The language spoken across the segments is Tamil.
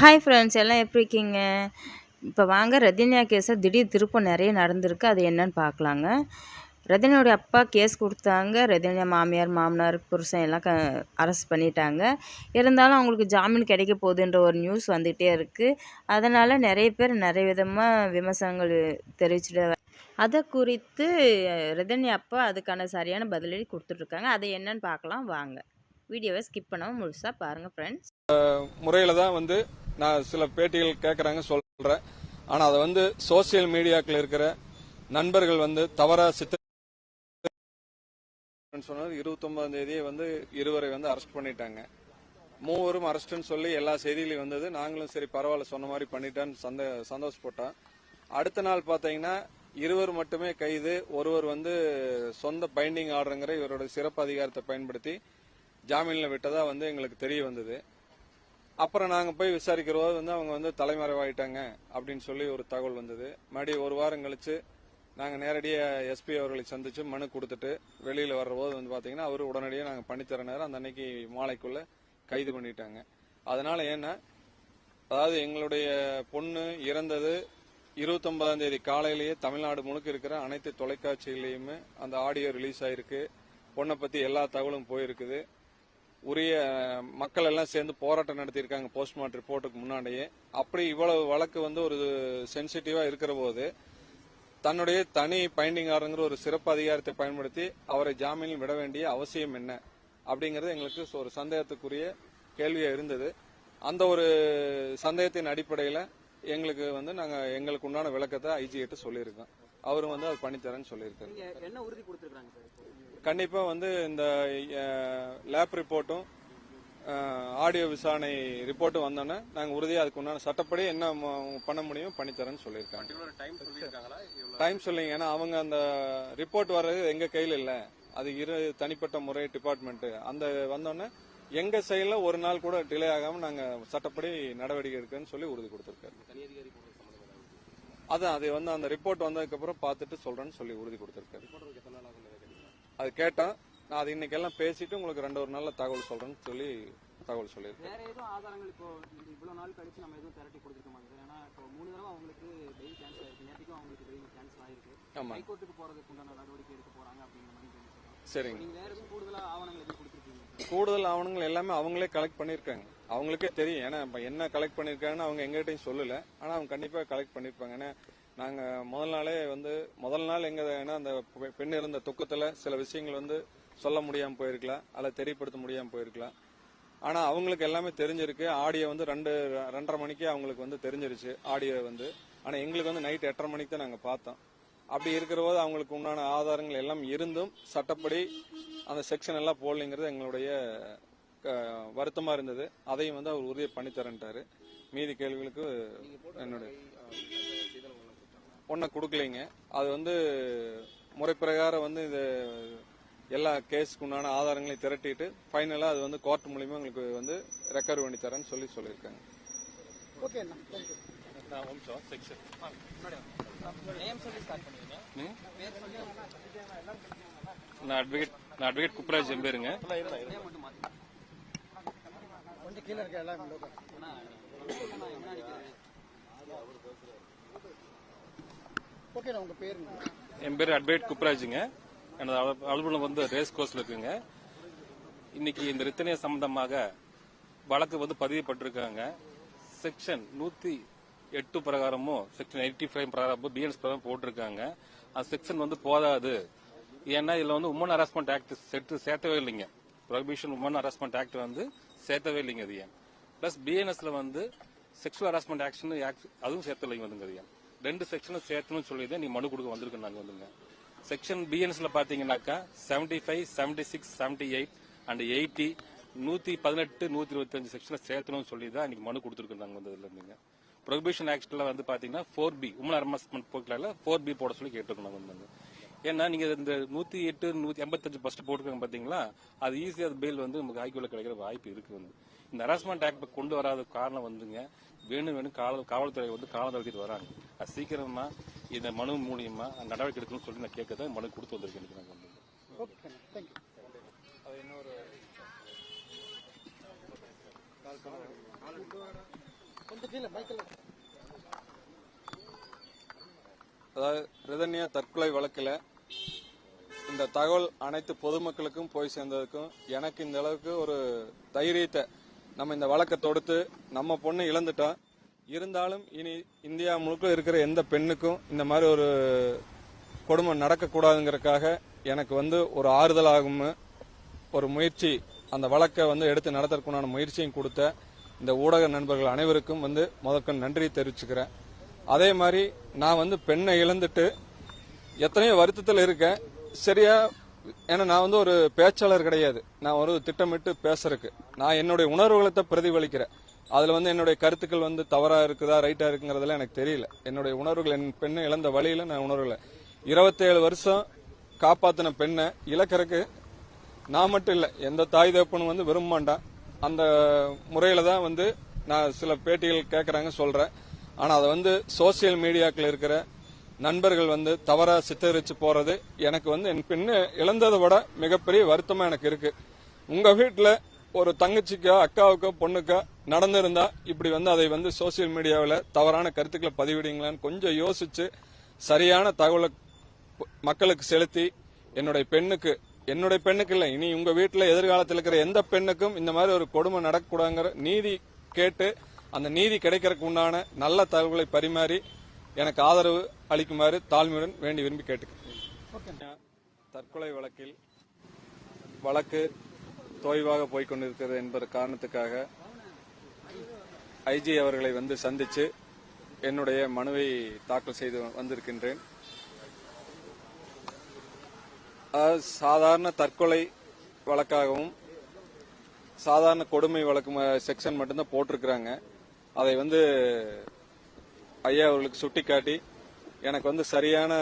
ஹாய் ஃப்ரெண்ட்ஸ் எல்லாம் எப்படி இருக்கீங்க? இப்போ வாங்க ரதினியா கேஸை திடீர் திருப்பம் நிறைய நடந்திருக்கு. அது என்னன்னு பார்க்கலாங்க. ரதினியோடைய அப்பா கேஸ் கொடுத்தாங்க. ரதினியா மாமியார் மாமனார் புருஷன் எல்லாம் க அரெஸ்ட் பண்ணிட்டாங்க. இருந்தாலும் அவங்களுக்கு ஜாமீன் கிடைக்க போகுதுன்ற ஒரு நியூஸ் வந்துகிட்டே இருக்குது அதனால் நிறைய பேர் நிறைய விதமாக விமர்சனங்கள் தெரிவிச்சுட்டு அதை குறித்து ரதினி அப்பா அதுக்கான சரியான பதிலடி கொடுத்துட்ருக்காங்க. அதை என்னன்னு பார்க்கலாம். வாங்க. வீடியோவை ஸ்கிப் பண்ணாமல் முழுசாக பாருங்கள் ஃப்ரெண்ட்ஸ் முறையில் தான் வந்து நான் சில பேட்டிகள் கேட்கறாங்க சொல்றேன். ஆனா அதை வந்து சோசியல் மீடியாக்கள் இருக்கிற நண்பர்கள் வந்து தவறா சித்த சொன்னது இருபத்தி ஒன்பதாம் தேதியே வந்து இருவரை வந்து அரெஸ்ட் பண்ணிட்டாங்க. மூவரும் அரெஸ்ட்னு சொல்லி எல்லா செய்திகளையும் வந்தது. நாங்களும் சரி பரவாயில்ல சொன்ன மாதிரி பண்ணிட்டான்னு சந்த சந்தோஷப்பட்டோம். அடுத்த நாள் பார்த்தீங்கன்னா இருவர் மட்டுமே கைது ஒருவர் வந்து சொந்த பைண்டிங் ஆர்டருங்கிற இவரோட சிறப்பு அதிகாரத்தை பயன்படுத்தி ஜாமீனில் விட்டதா வந்து எங்களுக்கு தெரிய வந்தது. அப்புறம் நாங்க போய் விசாரிக்கிற போது வந்து அவங்க வந்து தலைமறைவாயிட்டாங்க அப்படின்னு சொல்லி ஒரு தகவல் வந்தது. மறுபடியும் ஒரு வாரம் கழிச்சு நாங்க நேரடியாக எஸ்பி அவர்களை சந்திச்சு மனு கொடுத்துட்டு வெளியில வர்ற போது வந்து பாத்தீங்கன்னா அவரு உடனடியாக நாங்க பண்ணித்தர நேரம் அந்த அன்னைக்கு மாலைக்குள்ள கைது பண்ணிட்டாங்க. அதனால ஏன்னா அதாவது எங்களுடைய பொண்ணு இறந்தது இருபத்தொன்பதாம் தேதி காலையிலேயே தமிழ்நாடு முழுக்க இருக்கிற அனைத்து தொலைக்காட்சிகளையுமே அந்த ஆடியோ ரிலீஸ் ஆயிருக்கு. பொண்ணை பத்தி எல்லா தகவலும் போயிருக்குது. உரிய மக்கள் எல்லாம் சேர்ந்து போராட்டம் நடத்தியிருக்காங்க போஸ்ட்மார்ட்டம் ரிப்போர்ட்டுக்கு முன்னாடியே. அப்படி இவ்வளவு வழக்கு வந்து ஒரு சென்சிட்டிவா இருக்கிற போது தன்னுடைய தனி பைண்டிங்காரங்கிற ஒரு சிறப்பு அதிகாரத்தை பயன்படுத்தி அவரை ஜாமீனில் விட வேண்டிய அவசியம் என்ன? அப்படிங்கறது எங்களுக்கு ஒரு சந்தேகத்துக்குரிய கேள்வியா இருந்தது. அந்த ஒரு சந்தேகத்தின் அடிப்படையில எங்களுக்கு வந்து நாங்க எங்களுக்கு உண்டான விளக்கத்தை ஐஜி கிட்ட சொல்லியிருக்கோம். அவரும் வந்து அது பண்ணித்தரேன்னு சொல்லியிருக்காரு. என்ன உறுதி கொடுத்துருக்காங்க கண்டிப்பா வந்து இந்த லேப் ரிப்போர்ட்டும் ஆடியோ விசாரணை ரிப்போர்ட்டும் வந்தோன்னே நாங்க உறுதியா அதுக்கு உண்டான சட்டப்படி என்ன பண்ண முடியும் பண்ணித்தரேன்னு சொல்லியிருக்காங்க. டைம் சொல்லிங்க. ஏன்னா அவங்க அந்த ரிப்போர்ட் வர்றது எங்க கையில இல்ல. அது இரு தனிப்பட்ட முறை டிபார்ட்மெண்ட். அந்த வந்தோடனே எங்க சைடுல ஒரு நாள் கூட டிலே ஆகாம நாங்க சட்டப்படி நடவடிக்கை எடுக்கன்னு சொல்லி உறுதி கொடுத்திருக்காரு. அதான் அது வந்து அந்த ரிப்போர்ட் வந்ததுக்கு அப்புறம் பார்த்துட்டு சொல்றேன்னு சொல்லி உறுதி கொடுத்திருக்காரு. அது கேட்டேன். நான் அது இன்னைக்கு எல்லாம் பேசிட்டு உங்களுக்கு ரெண்டு ஒரு நாள்ல தகவல் சொல்றேன்னு சொல்லி தகவல் சொல்லியிருக்கேன். வேற எதுவும் ஆதாரங்கள் இப்போ இந்த இவ்வளவு நாள் கழிச்சு நம்ம எதுவும் திரட்டி கொடுத்துருக்கோமா சார் ஏன்னா இப்போ மூணு தடவை அவங்களுக்கு பெயில் கேன்சல் ஆயிருக்கு. நேற்றுக்கும் அவங்களுக்கு பெயில் கேன்சல் ஆயிருக்கு. ஆமா. ஹைகோர்ட்டுக்கு போறதுக்கு உண்டான நடவடிக்கை எடுக்க போறாங்க அப்படிங்கிற மாதிரி தெரிஞ்சுக்கிறோம் சரிங்க. நீங்க வேற எதுவும் கூடுதலா ஆவணங்கள் எதுவும் கொடுத்துருக்கீங்க சார் கூடுதல் ஆவணங்கள் எல்லாமே அவங்களே கலெக்ட் பண்ணிருக்காங்க அவங்களுக்கே தெரியும். ஏன்னா என்ன கலெக்ட் பண்ணிருக்காங்கன்னு அவங்க எங்ககிட்டயும் சொல்லல. ஆனா அவங்க கண்டிப்பா கலெக்ட் பண்ணிருப்பாங்க ஏன்னா நாங்க முதல் நாளே வந்து முதல் நாள் எங்க ஏன்னா அந்த பெண் இருந்த துக்கத்துல சில விஷயங்கள் வந்து சொல்ல முடியாம போயிருக்கலாம். அல்ல தெரியப்படுத்த முடியாம போயிருக்கலாம். ஆனா அவங்களுக்கு எல்லாமே தெரிஞ்சிருக்கு. ஆடியோ வந்து ரெண்டு ரெண்டரை மணிக்கு அவங்களுக்கு வந்து தெரிஞ்சிருச்சு ஆடியோ வந்து. ஆனா எங்களுக்கு வந்து நைட் எட்டரை மணிக்கு தான் நாங்க பார்த்தோம். அப்படி இருக்கிற போது அவங்களுக்கு உண்டான ஆதாரங்கள் எல்லாம் இருந்தும் சட்டப்படி அந்த செக்ஷன் எல்லாம் போடலைங்கிறது எங்களுடைய அஹ், வருத்தமா இருந்தது. அதையும் வந்து அவர் உறுதியை பண்ணி தரேன்ட்டாரு மீதி கேள்விகளுக்கு என்னுடைய ஒன்றை கொடுக்கலைங்க அது வந்து முறைப்பிரகாரம் வந்து இது எல்லா கேஸுக்கு உண்டான ஆதாரங்களையும் திரட்டிட்டு ஃபைனலாக அது வந்து கோர்ட் மூலியமா உங்களுக்கு வந்து ரெக்கவர் பண்ணி தரேன்னு சொல்லி சொல்லியிருக்காங்க ஓகே நான் அட்வொகேட் நான் அட்வொகேட் குப்ராஜ் என் பேருங்க நேம் மட்டும் மாத்தி கொஞ்சம் கீழே இருக்க எல்லாம் ஓகேண்ணா உங்க பேருங்க என் பேர் அட்வைட் குப்ராஜுங்க. எனது அலுவலகம் வந்து ரேஸ் கோர்ஸ்ல இருக்குங்க. இன்னைக்கு இந்த ரித்தனை சம்பந்தமாக வழக்கு வந்து பதிவுபட்டிருக்காங்க செக்ஷன் நூத்தி எட்டு பிரகாரமும் செக்ஷன் எயிட்டி ஃபைவ் பிரகாரம் பிஎன்எஸ் பிரகாரம் போட்டிருக்காங்க. அந்த செக்ஷன் வந்து போதாது. ஏன்னா இதுல வந்து உமன் ஹராஸ்மெண்ட் ஆக்ட் செட்டு சேர்த்தவே இல்லைங்க. ப்ரொஹிபிஷன் உமன் ஹராஸ்மெண்ட் ஆக்ட் வந்து சேர்த்தவே இல்லைங்க அது ஏன்? பிளஸ் பிஎன்எஸ்ல வந்து செக்ஷுவல் ஹராஸ்மெண்ட் ஆக்ஷன் அதுவும் சேர்த்தலைங்க வந்துங்க அது ஏன்? ரெண்டு செக்ஷனும் சேர்த்துன்னு சொல்லி தான் நீ மனு கொடுக்க வந்திருக்கு நாங்க வந்துங்க. செக்ஷன் பிஎன்எஸ்ல பாத்தீங்கன்னாக்கா seventy five seventy six seventy eight and eighty நூத்தி பதினெட்டு நூத்தி இருபத்தஞ்சு செக்ஷனை சேர்த்தணும்னு சொல்லி தான் இன்னைக்கு மனு கொடுத்துருக்கோம் நாங்க வந்து இதுல இருந்துங்க. ப்ரொஹிபிஷன் ஆக்ட்ல வந்து பாத்தீங்கன்னா ஃபோர் பி உமன் ஹராஸ்மெண்ட் போக்கல ஃபோர் பி போட சொல்லி கேட்டிருக்கோம் நாங்க வந்து ஏன்னா நீங்க இந்த நூத்தி எட்டு நூத்தி எண்பத்தஞ்சு ஃபர்ஸ்ட் போட்டுருக்காங்க பாத்தீங்களா? அது ஈஸியா பெயில் வந்து நமக்கு ஹைகோர்ட்ல கிடைக்கிற வாய்ப்பு இருக்கு வந்து. இந்த ஹராஸ்மெண்ட் ஆக்ட் கொண்டு வராத காரணம் வந்துங்க வேணும் வேணும் காவல் காவல்துறை வந்து காலம் தடுத்திட்டு வராங்க. அது சீக்கிரமா இந்த மனு மூலியமா நடவடிக்கை எடுக்கணும்னு சொல்லி நான் கேட்க தான் மனு கொடுத்து வந்திருக்கேன் நாங்க வந்து. கொஞ்சம் கீழே மைக்கில் அதாவது ரிதன்யா தற்கொலை வழக்கில் இந்த தகவல் அனைத்து பொதுமக்களுக்கும் போய் சேர்ந்ததுக்கும் எனக்கு இந்த அளவுக்கு ஒரு தைரியத்தை நம்ம இந்த வழக்கை தொடுத்து நம்ம பொண்ணு இழந்துட்டோம். இருந்தாலும் இனி இந்தியா முழுக்க இருக்கிற எந்த பெண்ணுக்கும் இந்த மாதிரி ஒரு கொடுமை நடக்கக்கூடாதுங்கிறதுக்காக எனக்கு வந்து ஒரு ஆறுதலாகும் ஒரு முயற்சி அந்த வழக்கை வந்து எடுத்து நடத்துறதுக்குண்டான முயற்சியும் கொடுத்த இந்த ஊடக நண்பர்கள் அனைவருக்கும் வந்து முதற்கண் நன்றி தெரிவிச்சுக்கிறேன். அதே மாதிரி நான் வந்து பெண்ணை இழந்துட்டு எத்தனையோ வருத்தத்தில் இருக்கேன். சரியா ஏன்னா நான் வந்து ஒரு பேச்சாளர் கிடையாது. நான் ஒரு திட்டமிட்டு பேசுறதுக்கு. நான் என்னுடைய உணர்வுகளை தான் பிரதிபலிக்கிறேன். அதுல வந்து என்னுடைய கருத்துக்கள் வந்து தவறா இருக்குதா ரைட்டா இருக்குங்கிறதுல எனக்கு தெரியல. என்னுடைய உணர்வுகள் என் பெண்ணை இழந்த வழியில நான் உணர்வுல இருபத்தேழு வருஷம் காப்பாத்தின பெண்ணை இழக்கறக்கு நான் மட்டும் இல்லை எந்த தாய் தகப்பனும் வந்து விரும்ப மாட்டான். அந்த முறையில தான் வந்து நான் சில பேட்டிகள் கேட்கறாங்க சொல்றேன். ஆனால் அதை வந்து சோசியல் மீடியாக்கள் இருக்கிற நண்பர்கள் வந்து தவறா சித்தரிச்சு போறது எனக்கு வந்து என் பெண்ணு இழந்ததை விட மிகப்பெரிய வருத்தமா எனக்கு இருக்கு. உங்க வீட்டில் ஒரு தங்கச்சிக்கோ அக்காவுக்கோ பொண்ணுக்கோ நடந்திருந்தா இப்படி வந்து அதை வந்து சோசியல் மீடியாவில் தவறான கருத்துக்களை பதிவிடுங்களான்னு கொஞ்சம் யோசிச்சு சரியான தகவலை மக்களுக்கு செலுத்தி என்னுடைய பெண்ணுக்கு என்னுடைய பெண்ணுக்கு இல்லை இனி உங்க வீட்டில் எதிர்காலத்தில் இருக்கிற எந்த பெண்ணுக்கும் இந்த மாதிரி ஒரு கொடுமை நடக்கக்கூடாதுங்கிற நீதி கேட்டு அந்த நீதி கிடைக்கிறதுக்கு உண்டான நல்ல தகவல்களை பரிமாறி எனக்கு ஆதரவு அளிக்குமாறு தாழ்மையுடன் வேண்டி விரும்பி கேட்டுக்கிறேன். தற்கொலை வழக்கில் வழக்கு தொய்வாக போய்கொண்டிருக்கிறது என்பது காரணத்துக்காக ஐஜி அவர்களை வந்து சந்திச்சு என்னுடைய மனுவை தாக்கல் செய்து வந்திருக்கின்றேன். சாதாரண தற்கொலை வழக்காகவும் சாதாரண கொடுமை வழக்கு செக்ஷன் மட்டும்தான் போட்டிருக்கிறாங்க. அதை வந்து ஐயா அவர்களுக்கு சுட்டிக்காட்டி எனக்கு வந்து சரியான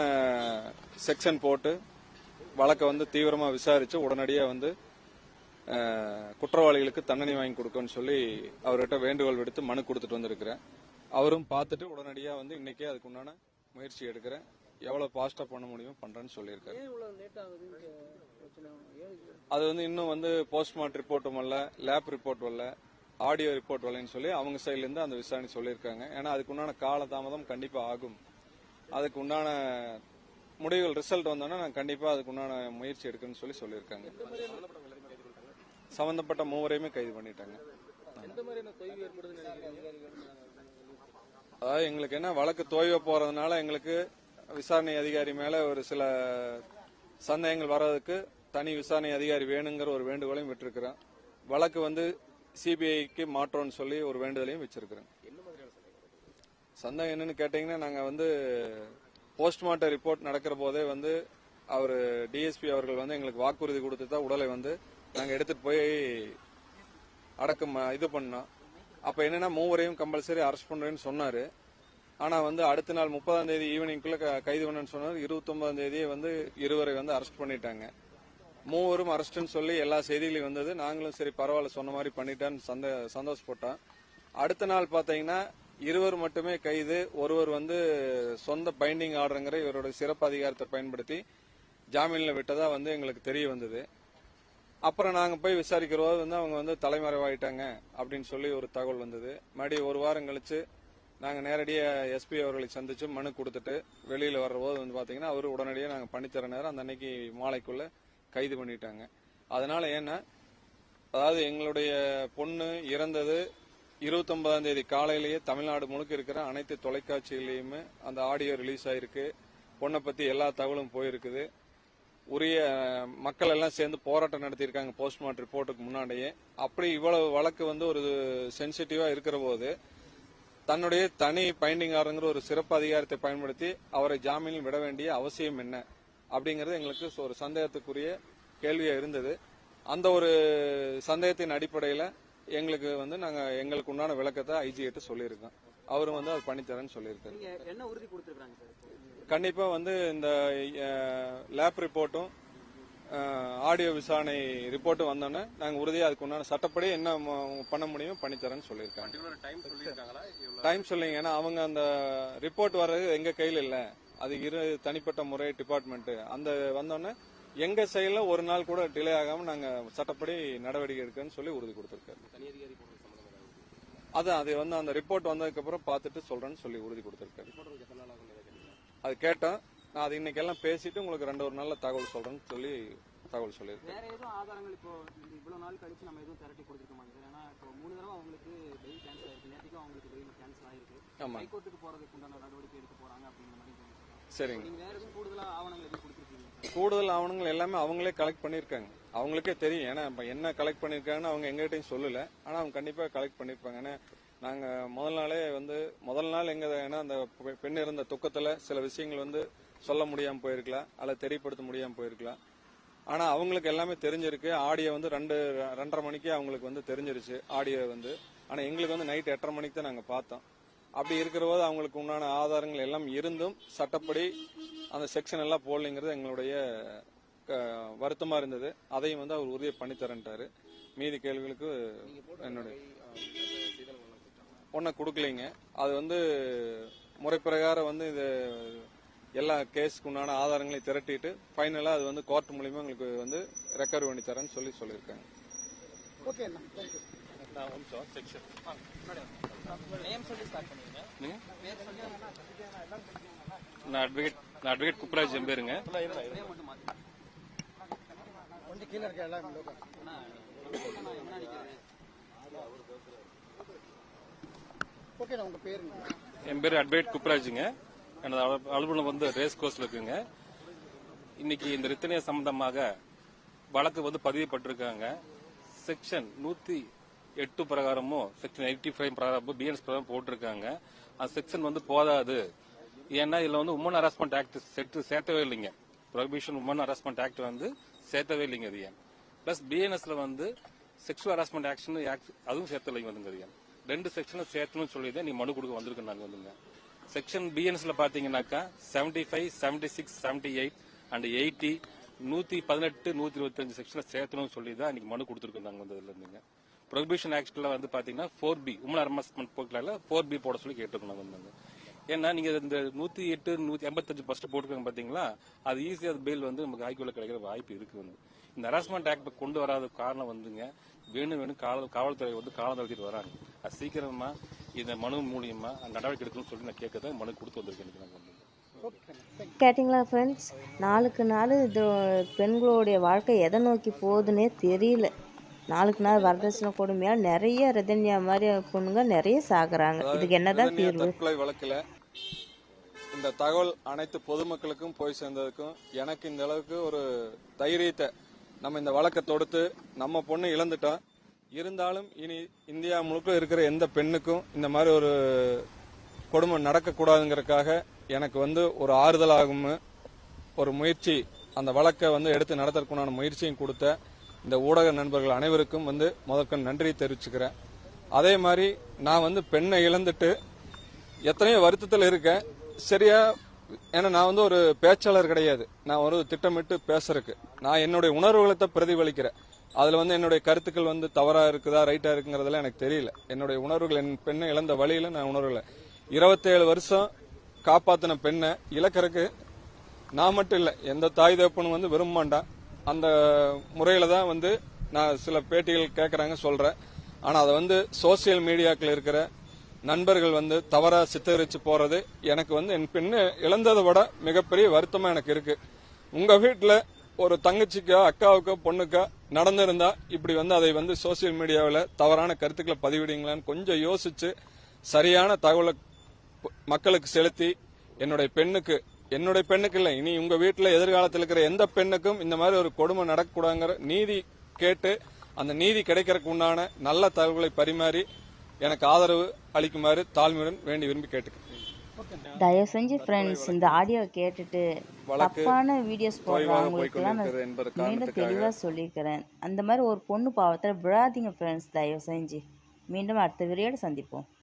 செக்ஷன் போட்டு வழக்கை வந்து தீவிரமா விசாரிச்சு உடனடியா வந்து குற்றவாளிகளுக்கு தண்டனை வாங்கி கொடுக்கணும்னு சொல்லி அவர்கிட்ட வேண்டுகோள் விடுத்து மனு கொடுத்துட்டு வந்திருக்கிறேன். அவரும் பார்த்துட்டு உடனடியா வந்து இன்னைக்கே அதுக்கு உண்டான முயற்சி எடுக்கிறேன். எவ்வளவு பாஸ்டா பண்ண முடியுமோ பண்றேன்னு சொல்லியிருக்காரு. அது வந்து இன்னும் வந்து போஸ்ட்மார்ட்டம் ரிப்போர்ட்டும் வரல லேப் ரிப்போர்ட் வரல. ஆடியோ ரிப்போர்ட் வரலன்னு சொல்லி அவங்க சைடுல இருந்து அந்த விசாரணை சொல்லியிருக்காங்க. ஏன்னா அதுக்கு உண்டான கால தாமதம் கண்டிப்பா ஆகும். அதுக்கு உண்டான முடிவுகள் ரிசல்ட் வந்தோன்னா நான் கண்டிப்பா அதுக்கு உண்டான முயற்சி எடுக்கணும்னு சொல்லி சொல்லியிருக்காங்க. சம்பந்தப்பட்ட மூவரையுமே கைது பண்ணிட்டாங்க. அதாவது எங்களுக்கு என்ன வழக்கு தோய்வு போறதுனால எங்களுக்கு விசாரணை அதிகாரி மேல ஒரு சில சந்தேகங்கள் வர்றதுக்கு தனி விசாரணை அதிகாரி வேணுங்கிற ஒரு வேண்டுகோளையும் விட்டிருக்கிறேன் வழக்கு வந்து சிபிஐக்கு மாற்றோம்னு சொல்லி ஒரு வேண்டுதலையும் வச்சிருக்கிறேன். சந்தேகம்? என்னன்னு கேட்டீங்கன்னா நாங்க வந்து போஸ்ட்மார்ட்டம் ரிப்போர்ட் நடக்கிற போதே வந்து அவர் டிஎஸ்பி அவர்கள் வந்து எங்களுக்கு வாக்குறுதி கொடுத்து தான் உடலை வந்து நாங்க எடுத்துட்டு போய் அடக்கம் இது பண்ணோம். அப்ப என்னன்னா மூவரையும் கம்பல்சரி அரெஸ்ட் பண்றேன்னு சொன்னாரு. ஆனா வந்து அடுத்த நாள் முப்பதாம் தேதி ஈவினிங்குள்ள கைது பண்ணேன்னு சொன்னாரு இருபத்தி ஒன்பதாம் தேதியே வந்து இருவரை வந்து அரெஸ்ட் பண்ணிட்டாங்க. மூவரும் அரெஸ்ட்னு சொல்லி எல்லா செய்திகளையும் வந்தது. நாங்களும் சரி பரவாயில்ல சொன்ன மாதிரி பண்ணிட்டான்னு சந்த சந்தோஷப்பட்டோம். அடுத்த நாள் பாத்தீங்கன்னா இருவர் மட்டுமே கைது ஒருவர் வந்து சொந்த பைண்டிங் ஆர்டருங்கிற இவரோட சிறப்பு அதிகாரத்தை பயன்படுத்தி ஜாமீனில் விட்டதா வந்து எங்களுக்கு தெரிய வந்தது. அப்புறம் நாங்கள் போய் விசாரிக்கிற போது வந்து அவங்க வந்து தலைமறைவாயிட்டாங்க அப்படின்னு சொல்லி ஒரு தகவல் வந்தது. மறுபடியும் ஒரு வாரம் கழிச்சு நாங்கள் நேரடியாக எஸ்பி அவர்களை சந்திச்சு மனு கொடுத்துட்டு வெளியில் வர்ற போது வந்து பார்த்தீங்கன்னா அவர் உடனடியாக நாங்கள் பண்ணித்தர நேரம் அந்த அன்னைக்கு மாலைக்குள்ளே கைது பண்ணிட்டாங்க. அதனால ஏன்னா அதாவது எங்களுடைய பொண்ணு இறந்தது இருபத்தொன்பதாம் தேதி காலையிலேயே தமிழ்நாடு முழுக்க இருக்கிற அனைத்து தொலைக்காட்சிகளையுமே அந்த ஆடியோ ரிலீஸ் ஆயிருக்கு. பொண்ணை பத்தி எல்லா தகவலும் போயிருக்குது. உரிய மக்கள் எல்லாம் சேர்ந்து போராட்டம் நடத்தியிருக்காங்க போஸ்ட்மார்ட்டம் ரிப்போர்ட்டுக்கு முன்னாடியே. அப்படி இவ்வளவு வழக்கு வந்து ஒரு சென்சிட்டிவா இருக்கிற போது தன்னுடைய தனி பைண்டிங் ஆறுங்கிற ஒரு சிறப்பு அதிகாரத்தை பயன்படுத்தி அவரை ஜாமீனில் விட வேண்டிய அவசியம் என்ன? அப்படிங்கிறது எங்களுக்கு ஒரு சந்தேகத்துக்குரிய கேள்வியா இருந்தது. அந்த ஒரு சந்தேகத்தின் அடிப்படையில எங்களுக்கு வந்து நாங்க எங்களுக்கு உண்டான விளக்கத்தை ஐஜி கிட்ட சொல்லியிருக்கோம். அவரும் வந்து அது பண்ணித்தரேன்னு சொல்லியிருக்காரு. நீங்க என்ன உறுதி கொடுத்துருக்காங்க சார்? கண்டிப்பா வந்து இந்த லேப் ரிப்போர்ட்டும் ஆடியோ விசாரணை ரிப்போர்ட்டும் வந்தோன்னே நாங்க உறுதியா அதுக்கு உண்டான சட்டப்படி என்ன பண்ண முடியுமோ பண்ணித்தரேன்னு சொல்லியிருக்காங்க. டைம் சொல்லிங்க. ஏன்னா அவங்க அந்த ரிப்போர்ட் வர்றது எங்க கையில இல்ல. அது இரு தனிப்பட்ட முறை டிபார்ட்மெண்ட் அந்த வந்தோடனே எங்க சைடுல ஒரு நாள் கூட டிலே ஆகாம நாங்க சட்டப்படி நடவடிக்கை எடுக்கன்னு சொல்லி உறுதி கொடுத்திருக்காரு. அது அது வந்து அந்த ரிப்போர்ட் வந்ததுக்கு அப்புறம் பார்த்துட்டு சொல்றேன்னு சொல்லி உறுதி கொடுத்திருக்காரு. அது கேட்டோம். நான் அது இன்னைக்கு எல்லாம் பேசிட்டு உங்களுக்கு ரெண்டு ஒரு நாள்ல தகவல் சொல்றேன்னு சொல்லி தகவல் சொல்லியிருக்கேன். வேற எதுவும் ஆதாரங்கள் இப்போ இந்த இவ்வளவு நாள் கழிச்சு நம்ம எதுவும் திரட்டி கொடுத்துருக்கோமா சார் ஏன்னா இப்போ மூணு தடவை அவங்களுக்கு பெயில் கேன்சல் ஆயிருக்கு. நேற்றுக்கும் அவங்களுக்கு பெயில் கேன்சல் ஆயிருக்கு. ஆமா. ஹைகோர்ட்டுக்கு போறதுக்கு உண்டான நடவடிக்கை எடுக்க போறாங்க அப்படிங்கிற மாதிரி. சரிங்க. கூடுதலா ஆவணங்கள் எல்லாமே அவங்களே கலெக்ட் பண்ணியிருக்காங்க அவங்களுக்கே தெரியும். ஏன்னா என்ன கலெக்ட் பண்ணியிருக்காங்கன்னு அவங்க எங்ககிட்டயும் சொல்லல. ஆனா அவங்க கண்டிப்பா கலெக்ட் பண்ணியிருப்பாங்க ஏன்னா நாங்க முதல் நாளே வந்து முதல் நாள் எங்க ஏன்னா அந்த பெண் இருந்த துக்கத்துல சில விஷயங்கள் வந்து சொல்ல முடியாம போயிருக்கலாம். அல்ல தெரியப்படுத்த முடியாம போயிருக்கலாம். ஆனா அவங்களுக்கு எல்லாமே தெரிஞ்சிருக்கு. ஆடியோ வந்து ரெண்டு ரெண்டரை மணிக்கு அவங்களுக்கு வந்து தெரிஞ்சிருச்சு. ஆடியோ வந்து. ஆனா எங்களுக்கு வந்து நைட் எட்டரை மணிக்கு தான் நாங்க பார்த்தோம். அப்படி இருக்கிற போது அவங்களுக்கு உண்டான ஆதாரங்கள் எல்லாம் இருந்தும் சட்டப்படி அந்த செக்ஷன் எல்லாம் போடலைங்கிறது எங்களுடைய வருத்தமா இருந்தது. அதையும் வந்து அவர் உறுதி பண்ணி தரேன்ட்டாரு. மீதி கேள்விகளுக்கு என்னுடைய ஒன்றை கொடுக்கலைங்க. அது வந்து முறை பிரகாரம் வந்து இது எல்லா கேஸுக்கு உண்டான ஆதாரங்களையும் திரட்டிட்டு ஃபைனலாக அது வந்து கோர்ட் மூலியமா எங்களுக்கு வந்து ரெக்கவர் பண்ணி தரேன்னு சொல்லி சொல்லியிருக்காங்க. ஓகே நான் ஒரு நிமிஷம் செக்ஷன் நேம் சொல்லி ஸ்டார்ட் பண்ணுவீங்க பேர் சொல்லி நான் அட்வொகேட் நான் அட்வொகேட் குப்ராஜ் என் பேருங்க. கொஞ்சம் கீழே இருக்க எல்லாம் உங்க என் பேர் அட்வொகேட் குப்ராஜுங்க எனது அலுவ- அலுவலகம் வந்து ரேஸ் கோர்ஸ்ல இருக்குங்க. இன்னைக்கு இந்த ரித்தனிய சம்பந்தமாக வழக்கு வந்து பதியப்பட்டிருக்காங்க செக்ஷன் நூத்தி எட்டு பிரகாரமும் செக்ஷன் எயிட்டி ஃபைவ் பிரகாரமும் பிஎன்எஸ் பிரகாரம் போட்டிருக்காங்க. அந்த செக்ஷன் வந்து போதாது. ஏன்னா இதுல வந்து உமன் ஹராஸ்மெண்ட் ஆக்ட் செட்டு சேர்த்தவே இல்லைங்க. ப்ரொஹிபிஷன் உமன் ஹராஸ்மெண்ட் ஆக்ட் வந்து சேர்த்தவே இல்லைங்க அது ஏன்? பிளஸ் பிஎன்எஸ்ல வந்து செக்ஷுவல் ஹராஸ்மெண்ட் ஆக்ஷன் அதுவும் சேர்த்தலைங்க வந்துங்க அது ஏன்? ரெண்டு செக்ஷனும் சேர்த்தணும்னு சொல்லி தான் நீ மனு கொடுக்க வந்திருக்கு நாங்க வந்துங்க. செக்ஷன் பிஎன்எஸ்ல பாத்தீங்கன்னாக்கா seventy five seventy six seventy eight and eighty நூத்தி பதினெட்டு நூத்தி இருபத்தஞ்சு செக்ஷனை சேர்த்தணும்னு சொல்லி தான் இன்னைக்கு மனு கொடுத்துருக்கோம் நாங்கள் வந்து இதுல இருந்துங்க. ப்ரொஹிபிஷன் ஆக்ட்ல வந்து பாத்தீங்கன்னா ஃபோர் பி உமன் ஹராஸ்மெண்ட் போக்கல ஃபோர் பி போட சொல்லி கேட்டுக்கணும் நாங்க வந்து. ஏன்னா நீங்க இந்த நூத்தி எட்டு நூத்தி எண்பத்தஞ்சு ஃபர்ஸ்ட் போட்டுருக்காங்க பாத்தீங்களா? அது ஈஸியா பெயில் வந்து நமக்கு ஹைகோர்ட்ல கிடைக்கிற வாய்ப்பு இருக்கு வந்து. இந்த ஹராஸ்மெண்ட் ஆக்ட் கொண்டு வராத காரணம் வந்துங்க வேணும் வேணும் காவல் காவல்துறை வந்து காலம் தடுத்திட்டு வராங்க. அது சீக்கிரமா இந்த மனு மூலியமா அந்த நடவடிக்கை எடுக்கணும்னு சொல்லி நான் கேட்க தான் மனு கொடுத்து வந்திருக்கேன் இன்னைக்கு வந்து. கேட்டிங்களா ஃப்ரெண்ட்ஸ் நாளுக்கு நாள் இது பெண்களுடைய வாழ்க்கை எதை நோக்கி போகுதுன்னே தெரியல. நாளுக்கு நாள் வரதட்சணை கொடுமையால் நிறைய ரதன்யா மாதிரி பொண்ணுங்க நிறைய சாகுறாங்க. இதுக்கு என்னதான் ரஜினியா தீர்வு? வழக்குல இந்த தகவல் அனைத்து பொதுமக்களுக்கும் போய் சேர்ந்ததுக்கும் எனக்கு இந்த அளவுக்கு ஒரு தைரியத்தை நம்ம இந்த வழக்கை தொடுத்து நம்ம பொண்ணு இழந்துட்டோம் இருந்தாலும் இனி இந்தியா முழுக்க இருக்கிற எந்த பெண்ணுக்கும் இந்த மாதிரி ஒரு கொடுமை நடக்கக்கூடாதுங்கிறதுக்காக எனக்கு வந்து ஒரு ஆறுதலாகும் ஒரு முயற்சி அந்த வழக்கை வந்து எடுத்து நடத்துறதுக்குண்டான முயற்சியும் கொடுத்த இந்த ஊடக நண்பர்கள் அனைவருக்கும் வந்து முதற்க நன்றி தெரிவிச்சுக்கிறேன். அதே மாதிரி நான் வந்து பெண்ணை இழந்துட்டு எத்தனையோ வருத்தத்தில் இருக்கேன். சரியா ஏன்னா நான் வந்து ஒரு பேச்சாளர் கிடையாது. நான் ஒரு திட்டமிட்டு பேசுறதுக்கு. நான் என்னுடைய உணர்வுகளை தான் பிரதிபலிக்கிறேன். அதில் வந்து என்னுடைய கருத்துக்கள் வந்து தவறாக இருக்குதா ரைட்டாக இருக்குங்கிறதெல்லாம் எனக்கு தெரியல. என்னுடைய உணர்வுகள் என் பெண்ணை இழந்த வழியில் நான் உணர்வுல இருபத்தேழு வருஷம் காப்பாற்றின பெண்ணை இழக்கறதுக்கு நான் மட்டும் இல்லை எந்த தாய் தகப்பனும் வந்து விரும்ப மாட்டான் அந்த முறையில தான் வந்து நான் சில பேட்டிகள் கேட்கறாங்க சொல்றேன். ஆனா அதை வந்து சோசியல் மீடியாக்கள் இருக்கிற நண்பர்கள் வந்து தவறா சித்தரிச்சு போறது எனக்கு வந்து என் பெண்ணு இழந்ததை விட மிகப்பெரிய வருத்தமா எனக்கு இருக்கு. உங்க வீட்டுல ஒரு தங்கச்சிக்கோ அக்காவுக்கோ பொண்ணுக்கோ நடந்திருந்தா இப்படி வந்து அதை வந்து சோசியல் மீடியாவில் தவறான கருத்துக்களை பதிவிடுங்களான்னு கொஞ்சம் யோசிச்சு சரியான தகவலை மக்களுக்கு செலுத்தி என்னுடைய பெண்ணுக்கு என்னுடைய பெண்ணுக்கு இல்லை. இனி உங்க வீட்டுல எதிர்காலத்தில் இருக்கிற எந்த பெண்ணுக்கும் இந்த மாதிரி ஒரு கொடுமை நடக்கக்கூடாதுங்கிற நீதி கேட்டு அந்த நீதி கிடைக்கிறதுக்கு உண்டான நல்ல தகவல்களை பரிமாறி எனக்கு ஆதரவு அளிக்குமாறு தாழ்மையுடன் வேண்டி விரும்பி கேட்டுக்கிறேன். தயவு செஞ்சு ஃப்ரெண்ட்ஸ் இந்த ஆடியோவை கேட்டுட்டு தப்பான வீடியோஸ் போடுறவங்களுக்குலாம் மீண்டும் தெளிவாக சொல்லியிருக்கிறேன் அந்த மாதிரி ஒரு பொண்ணு பாவத்தில் விழாதீங்க ஃப்ரெண்ட்ஸ் தயவு செஞ்சு மீண்டும் அடுத்த வீடியோட சந்திப்போம்.